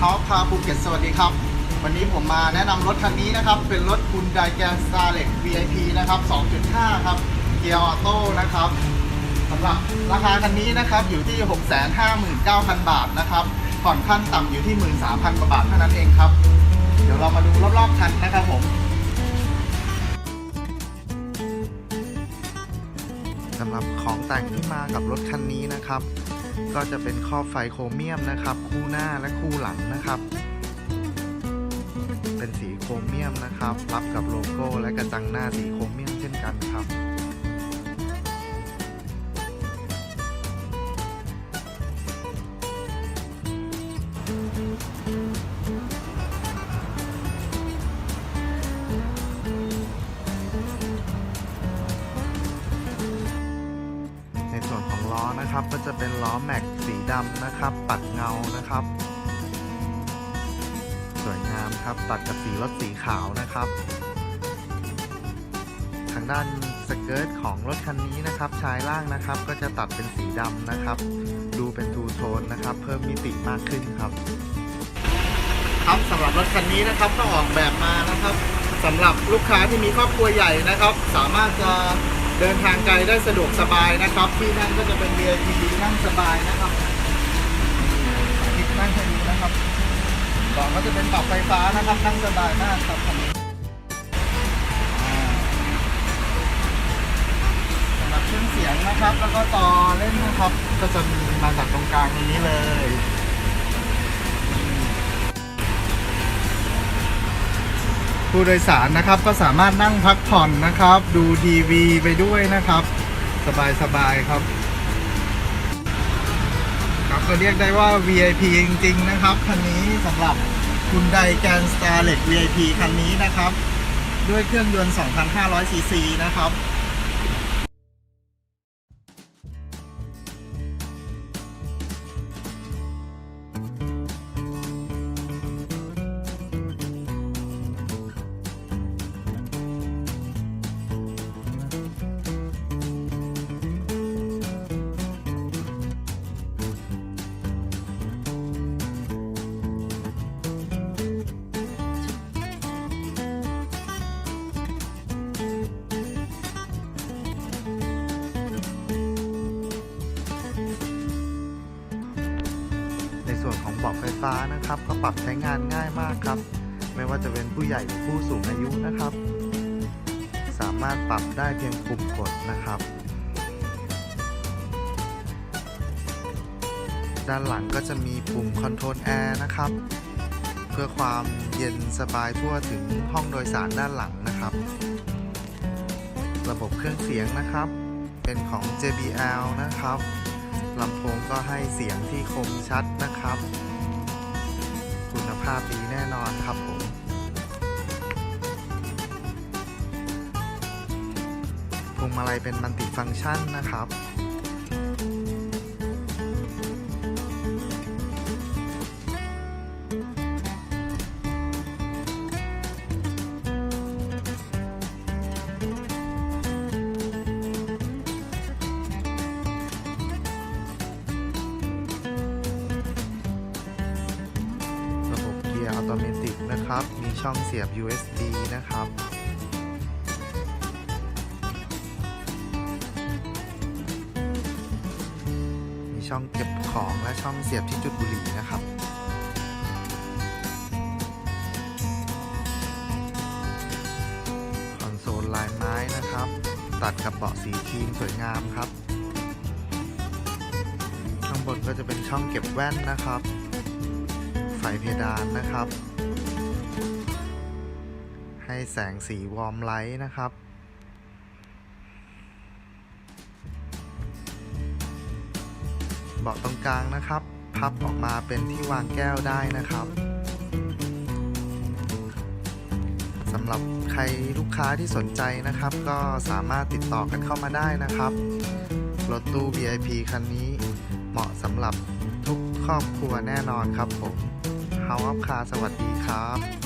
ท็อปคาภูเก็ตสวัสดีครับ วันนี้ผมมาแนะนำรถคันนี้นะครับ เป็นรถคุณไดแกนสตาร์เล็ก VIP นะครับ 2.5 ครับ เกียร์ออโต้นะครับสำหรับราคาคันนี้นะครับอยู่ที่ 659,000 บาทนะครับ ผ่อนขั้นต่ำอยู่ที่ 13,000กว่าบาทเท่านั้นเองครับ เดี๋ยวเรามาดูรอบๆคันนะครับผมสำหรับของแต่งที่มากับรถคันนี้นะครับ ก็จะเป็นครอบไฟโครเมียมนะครับ คู่หน้าและคู่หลังนะครับ เป็นสีโครเมียมนะครับ รับกับโลโก้และกระจังหน้าสีโครเมียมเช่นกันครับ นะครับ ก็จะเป็นล้อแม็กสีดำนะครับ ปัดเงานะครับ สวยงามครับตัดกับสีรถสีขาวนะครับ ทางด้านสเกิร์ตของรถคันนี้นะครับชายล่างนะครับ ก็จะตัดเป็นสีดำนะครับ ดูเป็นทูโทนนะครับ เพิ่มมิติมากขึ้นครับ ครับสำหรับรถคันนี้นะครับก็ออกแบบมานะครับสำหรับลูกค้าที่มีครอบครัวใหญ่นะครับ สามารถจะ เดินทางไกลได้สะดวกสบายนะครับ ที่นั่งก็จะเป็น VIP นั่งสบายนะครับสาธิตนั่งให้ดูนะครับเบอกก็จะเป็นปรับไฟฟ้านะครับนั่งสบายมากครับคันนี้อ่าสำหรับเครื่องเสียงนะครับ แล้วก็ต่อเล่นนะครับ ก็จะมีมาจากตรงกลางตรงนี้เลย ผู้โดยสารนะครับ ก็สามารถนั่งพักผ่อนนะครับ ดูทีวีไปด้วยนะครับ สบายๆครับครับก็เรียกได้ว่า VIP จริง ๆ นะครับคันนี้สำหรับคุณไดแกนสตาร์เล็ก VIP คันนี้นะครับ ด้วยเครื่องยนต์ 2,500ซีซีนะครับ ส่วนของเบาะไฟฟ้านะครับ ก็ปรับใช้งานง่ายมากครับ ไม่ว่าจะเป็นผู้ใหญ่หรือผู้สูงอายุนะครับ สามารถปรับได้เพียงปุ่มกดนะครับ ด้านหลังก็จะมีปุ่มคอนโทรลแอร์นะครับ เพื่อความเย็นสบายทั่วถึงห้องโดยสารด้านหลังนะครับ ระบบเครื่องเสียงนะครับ เป็นของ JBL นะครับ ลำโพงก็ให้เสียงที่คมชัดนะครับ คุณภาพดีแน่นอนครับผมพวงมาลัยเป็นมันติฟังก์ชันนะครับ อัตโนมัตินะครับ มีช่องเสียบ USB นะครับมีช่องเก็บของและช่องเสียบที่จุดบุหรี่นะครับ คอนโซลลายไม้นะครับ ตัดกับเบาะสีครีมสวยงามครับ ข้างบนก็จะเป็นช่องเก็บแว่นนะครับ ไฟเพดานนะครับ ให้แสงสีวอร์มไลท์นะครับ เบาะตรงกลางนะครับ พับออกมาเป็นที่วางแก้วได้นะครับสำหรับใครลูกค้าที่สนใจนะครับ ก็สามารถติดต่อกันเข้ามาได้นะครับ รถตู้ VIP คันนี้เหมาะสำหรับทุกครอบครัวแน่นอนครับผม h o w อัพคาสวัสดีครับ